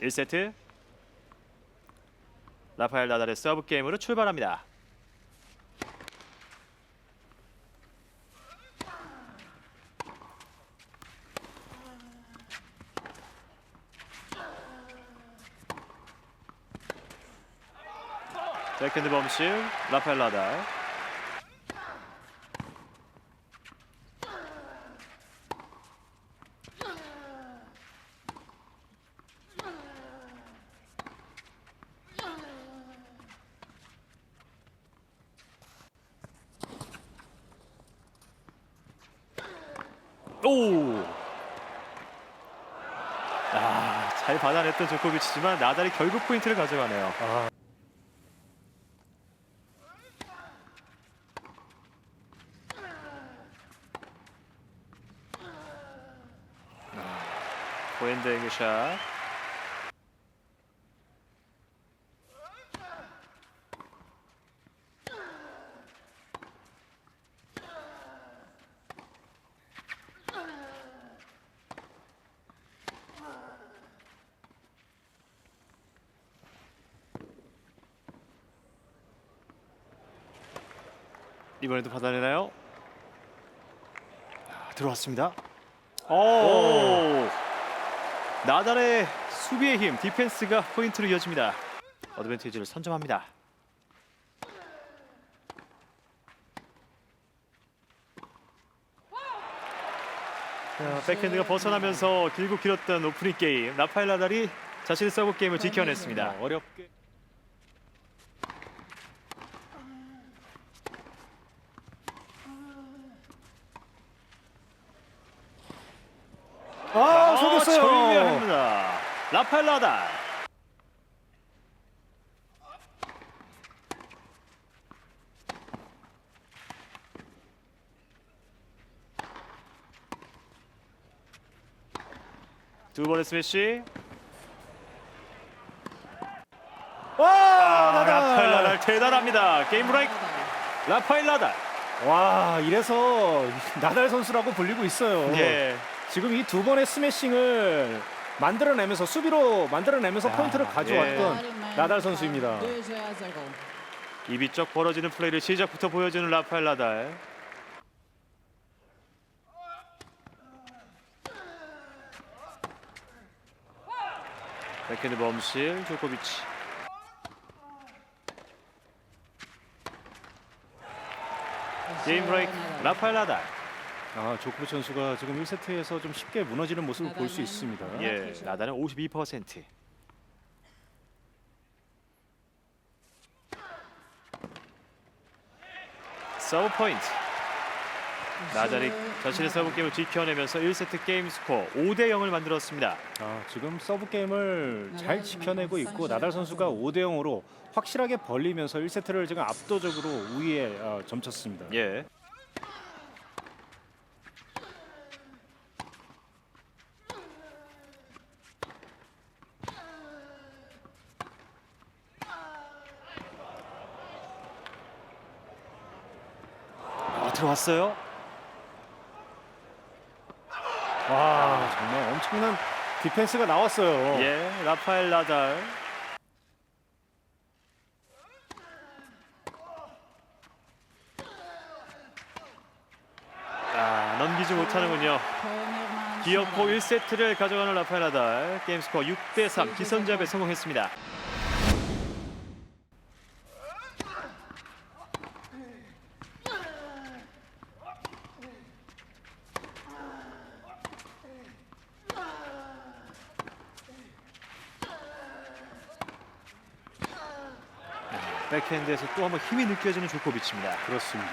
1세트 라파엘 나달의 서브 게임으로 출발합니다. 백핸드 범실 라파엘 나달 오! 아, 잘 받아냈던 조코비치지만 나달이 결국 포인트를 가져가네요. 아, 포핸드의 샷. 이번에도 받아내나요? 아, 들어왔습니다. 오! 나달의 수비의 힘, 디펜스가 포인트로 이어집니다. 어드밴티지를 선점합니다. 자, 백핸드가 벗어나면서 길고 길었던 오프닝 게임 라파엘 나달이 자신의 서브 게임을 지켜냈습니다. 어렵게. 아, 속였어요. 라파엘 나달. 두 번의 스매시. 와, 아. 라파엘 나달 대단합니다. 게임 브레이크. 라파엘 나달. 와, 이래서 나달 선수라고 불리고 있어요. 예. 지금 이 두 번의 스매싱을 만들어내면서 수비로 만들어내면서 야, 포인트를 가져왔던 예. 나달 선수입니다. 입이 쩍 벌어지는 플레이를 시작부터 보여주는 라파엘 나달. 백핸드 범실 조코비치. 게임 브레이크 라파엘 나달. 아, 조코비치 선수가 지금 1세트에서 좀 쉽게 무너지는 모습을 볼 수 있습니다. 예, 나달은 52%. 서브 포인트. 나달이 자신의 서브 게임을 지켜내면서 1세트 게임 스코어 5대 0을 만들었습니다. 아, 지금 서브 게임을 잘 지켜내고 있고 나달 선수가 5대 0으로 확실하게 벌리면서 1세트를 지금 압도적으로 우위에 어, 점쳤습니다. 예. 아, 들어왔어요. 와, 정말 엄청난 디펜스가 나왔어요. 예, 라파엘 나달. 아, 넘기지 못하는군요. 기어코 1세트를 가져가는 라파엘 나달. 게임 스코어 6대 3 기선제압에 성공했습니다. 백핸드에서 또 한번 힘이 느껴지는 조코비치입니다. 그렇습니다.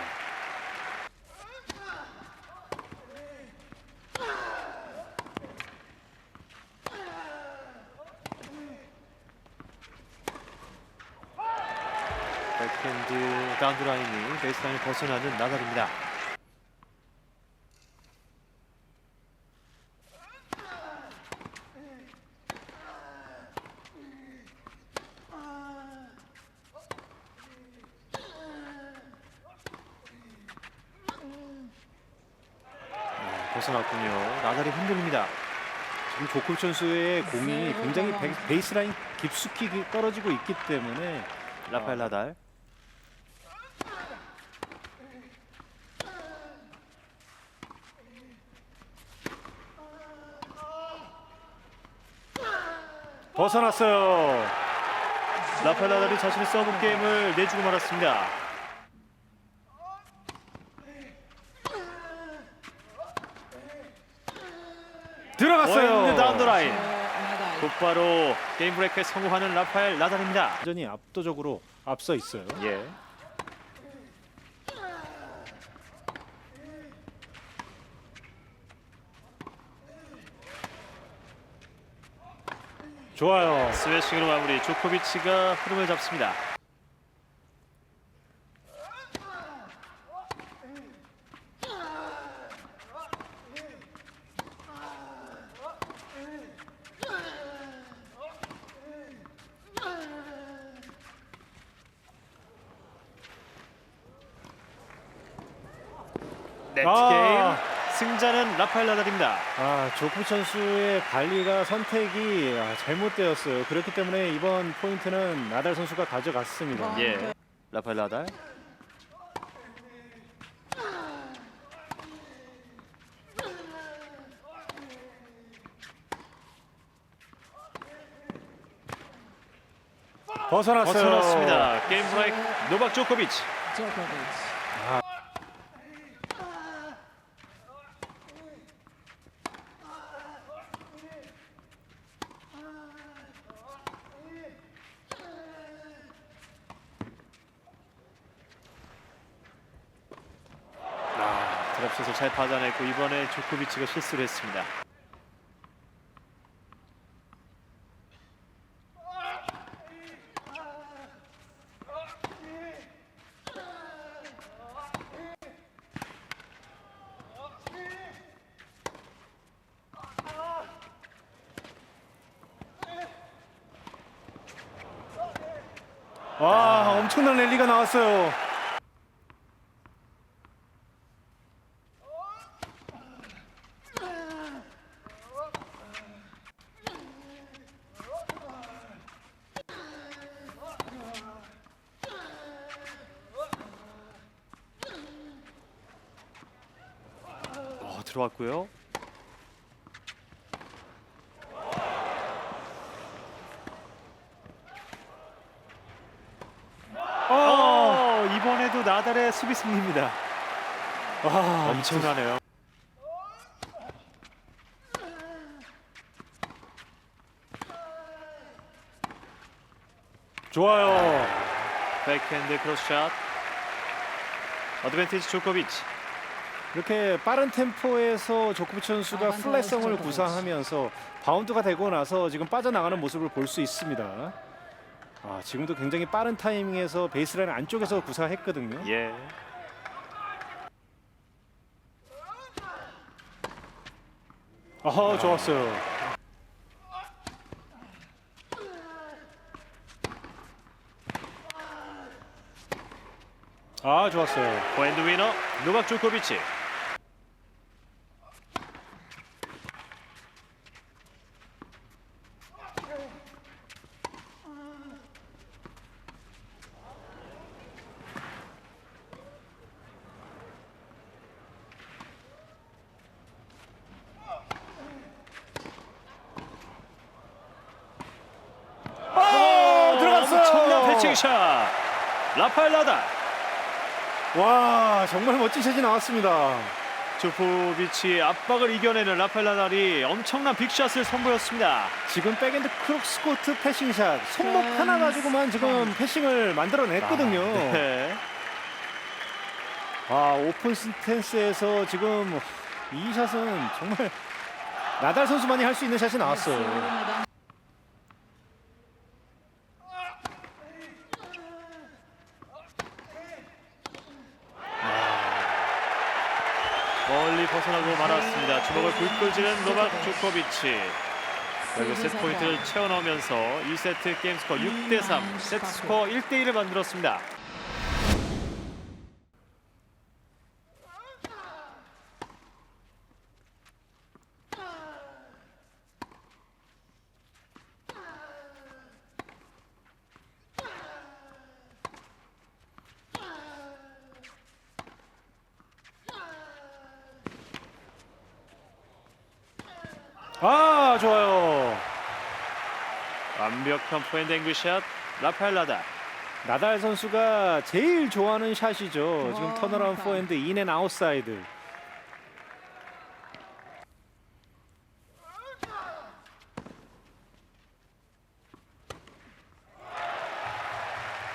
백핸드 다운드 라인이 베이스라인을 벗어나는 나달입니다. 네, 벗어났군요. 나달이 흔들립니다. 지금 조코비치 선수의 공이 굉장히 베- 베이스라인 깊숙이 떨어지고 있기 때문에 라파엘 나달. 벗어났어요. 라파엘 나달이 자신의 서브 게임을 내주고 말았습니다. 들어갔어요. 다운 더 라인. 곧바로 게임 브레이크에 성공하는 라파엘 나달입니다. 완전히 압도적으로 앞서 있어요. 예. 좋아요. 스매싱으로 마무리. 조코비치가 흐름을 잡습니다. 네트 아. 게임 승자는 라파엘 나달입니다. 아, 조코비치 선수의 관리가 선택이 아, 잘못되었어요. 그렇기 때문에 이번 포인트는 나달 선수가 가져갔습니다. 예. 라파엘 나달. 벗어났어요. 벗어났습니다. 게임 브레이크 노박 조코비치. 조코비치. 아, 드랍슛을 잘 받아냈고 이번에 조코비치가 실수를 했습니다. 와, 엄청난 랠리가 나왔어요. 어, 들어왔고요. 어, 이번에도 나달의 수비 승리입니다. 와, 엄청나네요. 좋아요. 백핸드 크로스샷. 어드밴티지 조코비치. 이렇게 빠른 템포에서 조코비치 선수가 아반타지 플랫성을. 구사하면서 바운드가 되고 나서 지금 빠져나가는 모습을 볼 수 있습니다. 아, 지금도 굉장히 빠른 타이밍에서 베이스라인 안쪽에서 구사했거든요. 예. 아, 좋았어요. 아, 좋았어요. 포핸드 위너 노박 조코비치. 아, 들어갔어요. 엄청난 패칭샷. 라파엘 나달. 와, 정말 멋진 샷이 나왔습니다. 조코비치의 압박을 이겨내는 라파엘 나달이 엄청난 빅샷을 선보였습니다. 지금 백엔드 크록스코트 패싱샷 손목 하나 가지고만 지금 패싱을 만들어냈거든요. 네. 아 오픈 스탠스에서 지금 이 샷은 정말 나달 선수만이 할 수 있는 샷이 나왔어요. 승리입니다. 멀리 벗어나고 말았습니다. 주먹을 불끈 쥐는 노박 조코비치. 결국 세트 포인트를 채워 넣으면서 2세트 게임 스코어 6대 3, 세트 스코어 1대 1을 만들었습니다. 아 좋아요. 완벽한 포핸드 앵글샷 라파엘 나달. 나달 선수가 제일 좋아하는 샷이죠. 지금 와, 턴어라운드 아. 포핸드 인앤 아웃사이드.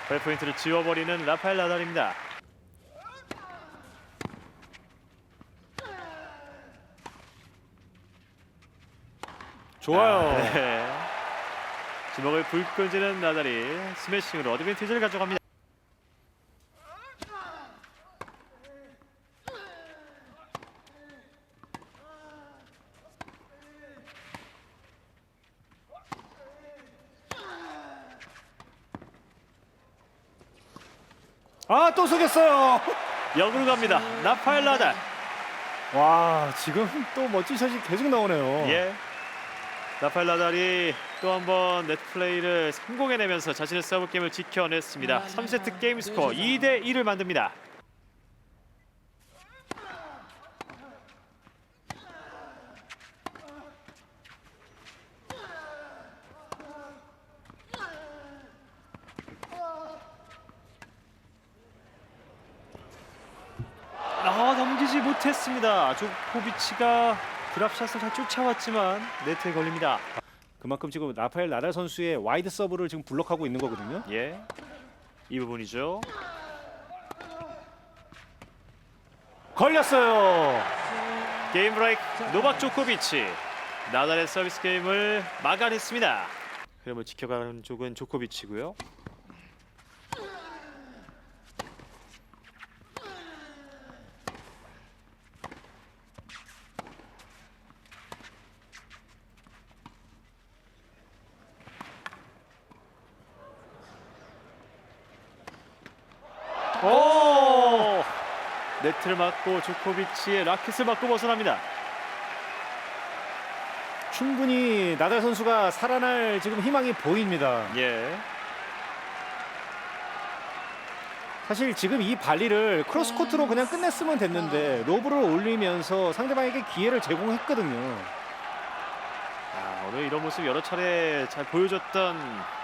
발 포인트를 지워버리는 라파엘 나달입니다. 좋아요. 네. 주먹을 불끈 쥐는 나달이 스매싱으로 어드밴티지를 가져갑니다. 아 또 속였어요. 역으로 갑니다. 라파엘 나달. 와 지금 또 멋진 샷이 계속 나오네요. 예. 라파엘 나달이 또 한 번 네트 플레이를 성공해내면서 자신의 서브 게임을 지켜냈습니다. 3세트 게임 스코어 2대 1을 만듭니다. 아 넘기지 못했습니다. 조코비치가 드랍샷을 잘 쫓아왔지만 네트에 걸립니다. 그만큼 지금 라파엘 나달 선수의 와이드 서브를 지금 블록하고 있는 거거든요. 예, 이 부분이죠. 걸렸어요. 게임 브레이크 노박 조코비치 나달의 서비스 게임을 막아냈습니다. 흐름을 지켜가는 쪽은 조코비치고요. 오! 네트를 맞고 조코비치의 라켓을 맞고 벗어납니다. 충분히 나달 선수가 살아날 지금 희망이 보입니다. 예. 사실 지금 이 발리를 크로스 코트로 그냥 끝냈으면 됐는데 로브를 올리면서 상대방에게 기회를 제공했거든요. 아, 오늘 이런 모습 여러 차례 잘 보여줬던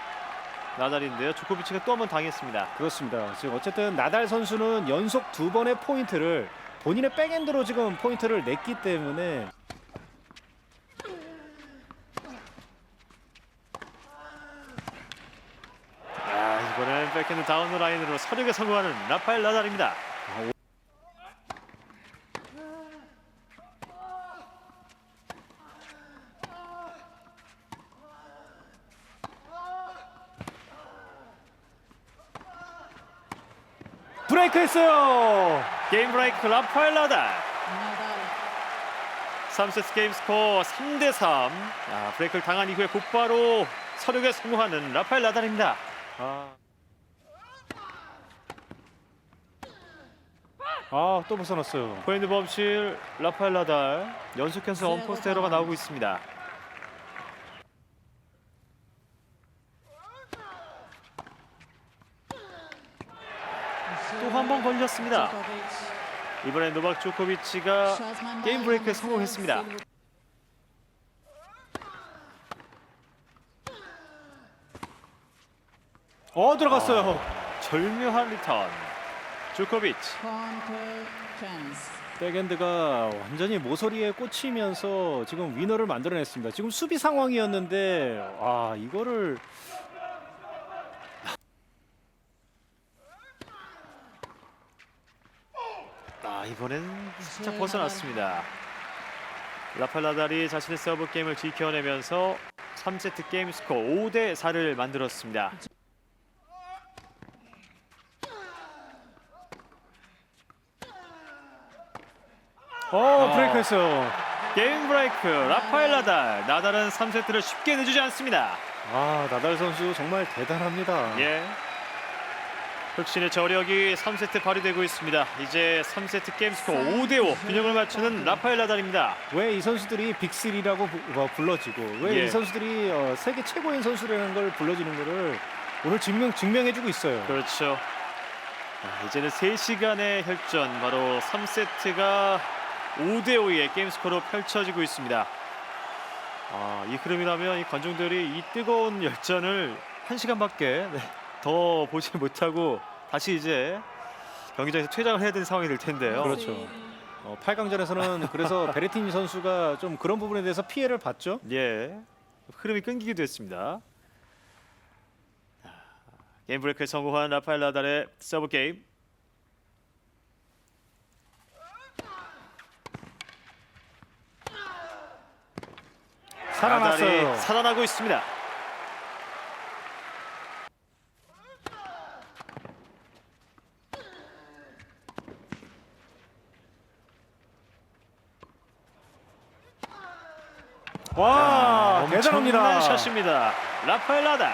나달인데요. 조코비치가 또 한 번 당했습니다. 그렇습니다. 지금 어쨌든 나달 선수는 연속 두 번의 포인트를 본인의 백엔드로 지금 포인트를 냈기 때문에 아, 이번엔 백핸드 다운 라인으로 서력에 성공하는 라파엘 나달입니다. 브레이크했어요. 게임 브레이크 라파엘. 나달 3세트 게임 스코어 3대 3. 아, 브레이크를 당한 이후에 곧바로 서력에 성공하는 라파엘 나달입니다. 아. 아, 또 벗어났어요. 포핸드 범실 라파엘 나달 연속해서 언포스트 에러가 나오고 있습니다. 또 한 번 걸렸습니다. 이번엔 노박 조코비치가 게임 브레이크에 성공했습니다. 어, 들어갔어요. 절묘한 리턴. 조코비치. 백엔드가 완전히 모서리에 꽂히면서 지금 위너를 만들어냈습니다. 지금 수비 상황이었는데 아 이거를 아 이번엔 살짝 벗어났습니다. 라팔라달이 자신의 서브 게임을 지켜내면서 3세트 게임 스코어 5대 4를 만들었습니다. 어 브레이크했어요. 게임 브레이크 라파엘 나달 나달은 3세트를 쉽게 내주지 않습니다. 아 나달 선수 정말 대단합니다. 예. 혁신의 저력이 3세트 발휘되고 있습니다. 이제 3세트 게임 스코어 5대5 균형을 맞추는 라파엘 나달입니다. 왜 이 선수들이 빅3라고 어, 불러지고 왜 이 예. 선수들이 어, 세계 최고인 선수라는 걸 불러지는 거를 오늘 증명 증명해주고 있어요. 그렇죠. 아, 이제는 3시간의 혈전 바로 3세트가 5대5의 게임 스코어로 펼쳐지고 있습니다. 아, 이 흐름이라면 이 관중들이 이 뜨거운 열전을 한 시간밖에 네, 더 보지 못하고 다시 이제 경기장에서 퇴장을 해야 되는 상황이 될 텐데요. 그렇죠. 어, 8강전에서는 그래서 베레티니 선수가 좀 그런 부분에 대해서 피해를 봤죠. 예, 흐름이 끊기기도 했습니다. 자, 게임 브레이크에 성공한 라파엘 나달의 서브 게임. 살아났어요. 나달이 살아나고 있습니다. 와 대단합니다. 엄청난 샷입니다. 라파엘 나달.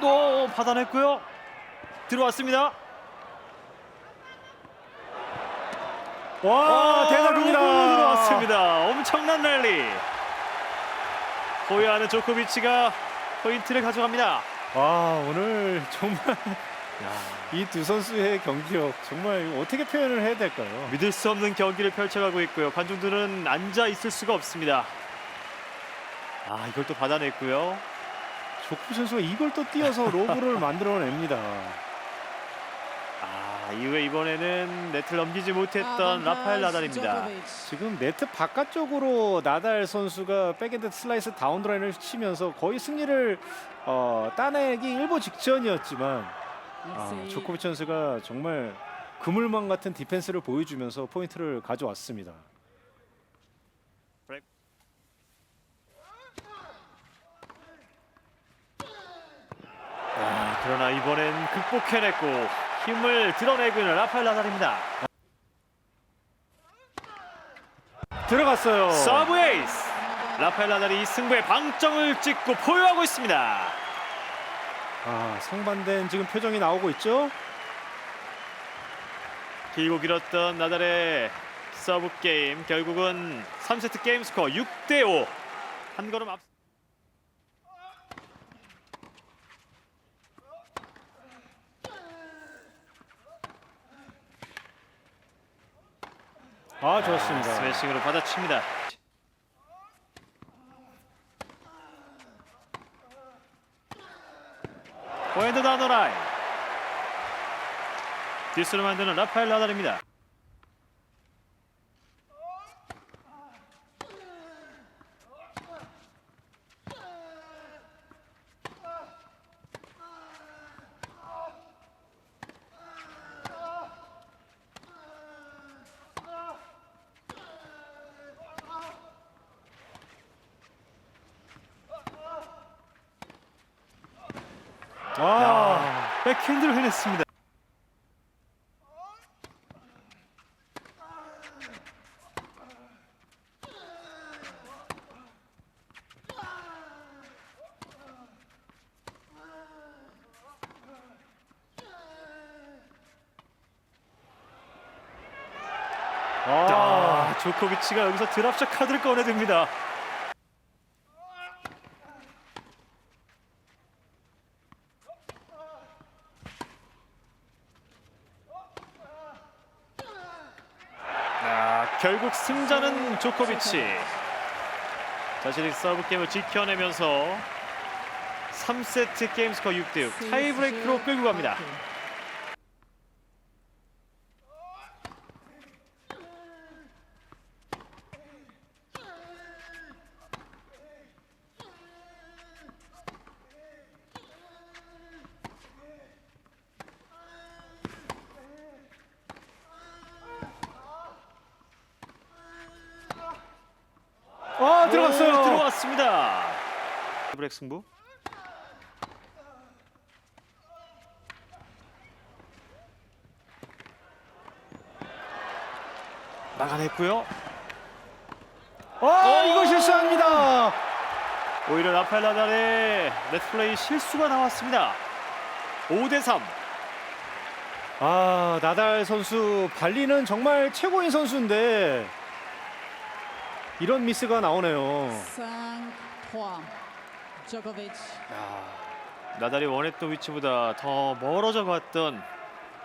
또 받아냈고요. 들어왔습니다. 와 아, 대단합니다. 들어왔습니다. 엄청난 랠리. 호야하는 조코비치가 포인트를 가져갑니다. 와 오늘 정말 이 두 선수의 경기력 정말 어떻게 표현을 해야 될까요? 믿을 수 없는 경기를 펼쳐가고 있고요. 관중들은 앉아 있을 수가 없습니다. 아 이걸 또 받아냈고요. 조코 선수가 이걸 또 뛰어서 로브를 만들어냅니다. 아 이후에 이번에는 네트를 넘기지 못했던 Avantage 라파엘 나달입니다. 지금 네트 바깥쪽으로 나달 선수가 백핸드 슬라이스 다운드라인을 치면서 거의 승리를 어, 따내기 일보 직전이었지만 아. 조코비치 선수가 정말 그물망 같은 디펜스를 보여주면서 포인트를 가져왔습니다. 아, 그러나 이번엔 극복해냈고 힘을 드러내고 있는 라파엘 나달입니다. 들어갔어요. 서브 에이스. 라파엘 나달이 이 승부에 방점을 찍고 포효하고 있습니다. 아, 상반된 지금 표정이 나오고 있죠? 길고 길었던 나달의 서브 게임 결국은 3세트 게임 스코어 6 대 5. 한 걸음 앞. 아, 좋습니다. 스매싱으로 받아칩니다. 포핸드 다너라인. 뒷수를 만드는 라파엘 나달입니다. 와, 백핸드를 해냈습니다. 아, 아, 조코비치가 여기서 드랍샷 카드를 꺼내듭니다. 아, 결국 승자는 조코비치. 자신의 서브 게임을 지켜내면서 3세트 게임 스코어 6대 6 타이브레이크로 끌고 갑니다. 아 들어갔어요. 오, 들어왔습니다. 브렉 승부. 막아냈고요. 아, 이거 실수합니다. 오히려 라파엘 나달의 네트플레이 실수가 나왔습니다. 5대 3. 아, 나달 선수 발리는 정말 최고인 선수인데 이런 미스가 나오네요. Sang 3. Djokovic. 나달이 원했던 위치보다 더 멀어져 갔던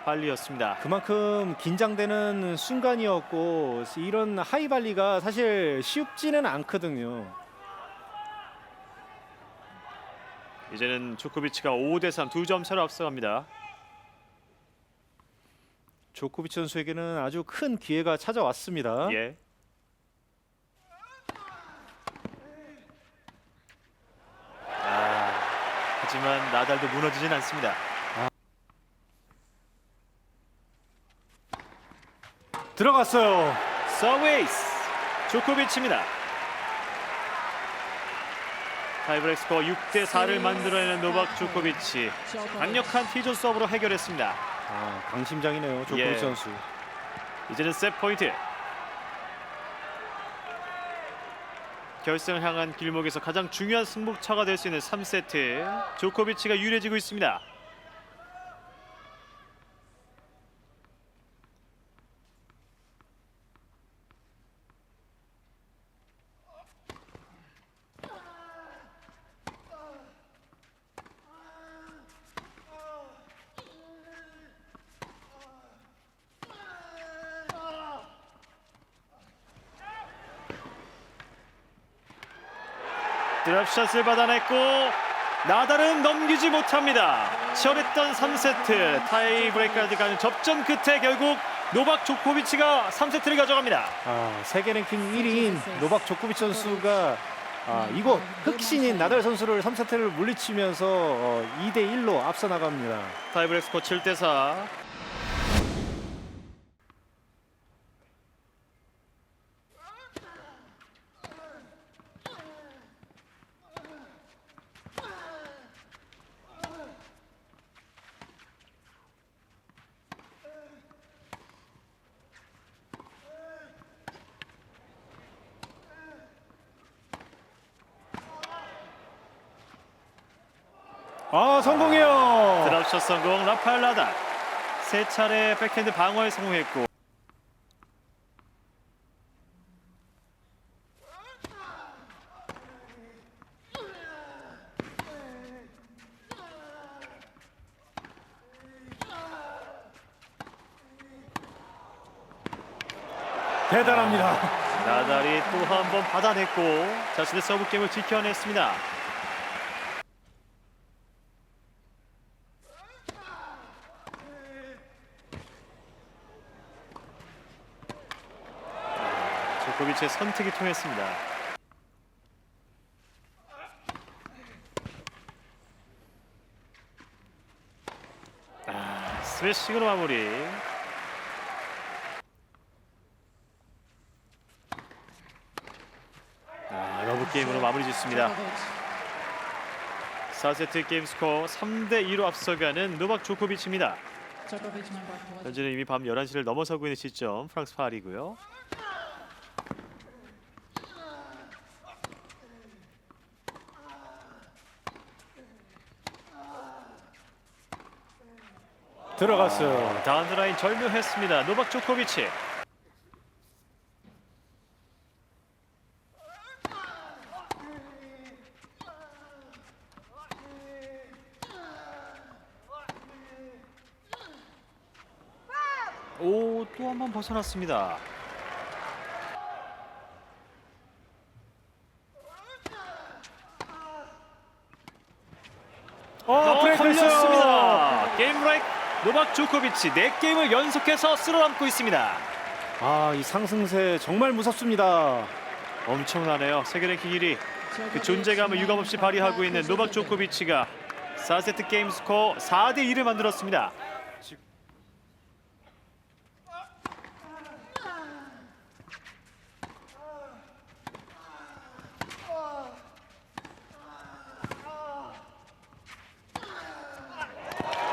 발리였습니다. 그만큼 긴장되는 순간이었고 이런 하이 발리가 사실 쉽지는 않거든요. 이제는 조코비치가 5대 3 두 점 차로 앞서갑니다. 조코비치 선수에게는 아주 큰 기회가 찾아왔습니다. 예. 하지만 나달도 무너지진 않습니다. 들어갔어요. 서웨이스 조코비치입니다. 타이브렉 스코어 6대 4를 만들어내는 노박 조코비치. 강력한 티존 서브로 해결했습니다. 아, 강심장이네요. 조코비치 예. 선수. 이제는 셋 포인트. 결승을 향한 길목에서 가장 중요한 승부차가 될 수 있는 3세트. 조코비치가 유리해지고 있습니다. 드랍샷을 받아냈고 나달은 넘기지 못합니다. 치열했던 3세트 타이브레이크까지 가는 접전 끝에 결국 노박 조코비치가 3세트를 가져갑니다. 아, 세계 랭킹 1위인 노박 조코비치 선수가 아, 이곳 흑신인 나달 선수를 3세트를 물리치면서 어, 2대 1로 앞서 나갑니다. 타이브레이크 스코어 7대 4. 아, 성공해요. 드랍샷 성공 라파엘 나달. 세 차례 백핸드 방어에 성공했고 대단합니다. 나달이 또 한 번 받아냈고 자신의 서브 게임을 지켜냈습니다. 조코비치의 선택이 통했습니다. 아, 스매싱으로 마무리. 아, 러브 게임으로 마무리 짓습니다. Djokovic. 4세트 게임 스코어 3대 2로 앞서가는 노박 조코비치입니다. Djokovic number 4. 현재는 이미 밤 11시를 넘어서고 있는 시점 프랑스 파리고요. 들어갔어요. 다운드라인 절묘했습니다. 노박 조코비치. 오, 또 한 번 벗어났습니다. 어, 어. 걸렸습니다. 게임 브레이크 노박 조코비치 네 게임을 연속해서 쓸어담고 있습니다. 아, 이 상승세 정말 무섭습니다. 엄청나네요. 세계 랭킹 1위. 그 존재감을 유감없이 발휘하고 있는 노박 조코비치가 4세트 게임 스코어 4대 2를 만들었습니다.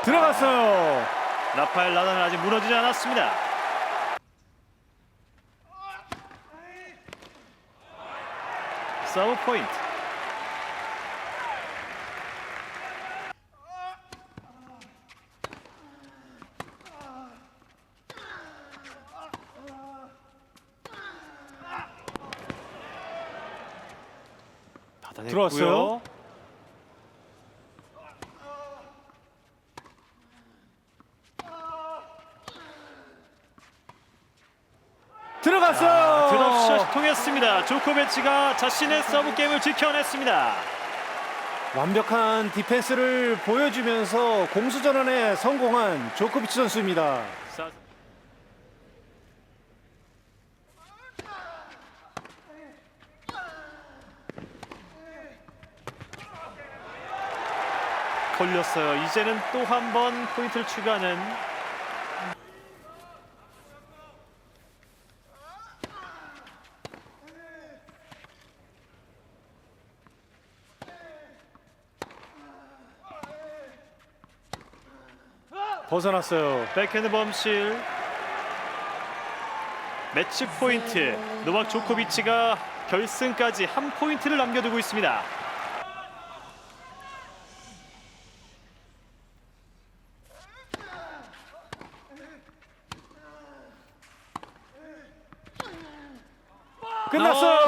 들어갔어요. 라파엘 나단은 아직 무너지지 않았습니다. 서브 포인트. 들어왔어요. 아, 드롭샷이 조코비치가 자신의 서브 게임을 지켜냈습니다. 완벽한 디펜스를 보여주면서 공수 전환에 성공한 조코비치 선수입니다. 사- 걸렸어요. 이제는 또 한 번 포인트를 추가하는 벗어났어요. 백핸드 범실 매치 포인트 노박 조코비치가 결승까지 한 포인트를 남겨두고 있습니다. 끝났어요.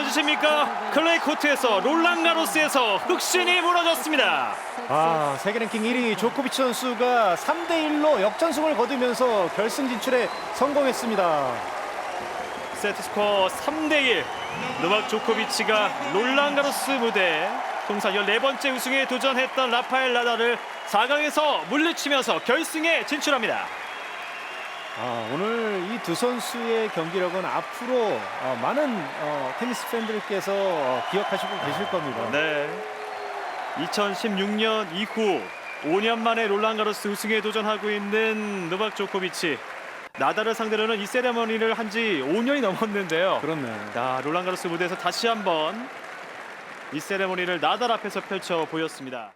믿어주십니까? 클레이 코트에서 롤랑 가로스에서 흑신이 무너졌습니다. 아, 세계 랭킹 1위 조코비치 선수가 3대 1로 역전승을 거두면서 결승 진출에 성공했습니다. 세트 스코어 3대 1 노박 조코비치가 롤랑 가로스 무대 통산 14번째 우승에 도전했던 라파엘 나달을 4강에서 물리치면서 결승에 진출합니다. 아, 오늘 이 두 선수의 경기력은 앞으로 어, 많은 어, 테니스 팬들께서 어, 기억하시고 계실 겁니다. 네. 2016년 이후 5년 만에 롤랑 가로스 우승에 도전하고 있는 노박 조코비치 나달을 상대로는 이 세레머니를 한 지 5년이 넘었는데요. 그렇네. 자, 롤랑 가로스 무대에서 다시 한번 이 세레모니를 나달 앞에서 펼쳐 보였습니다.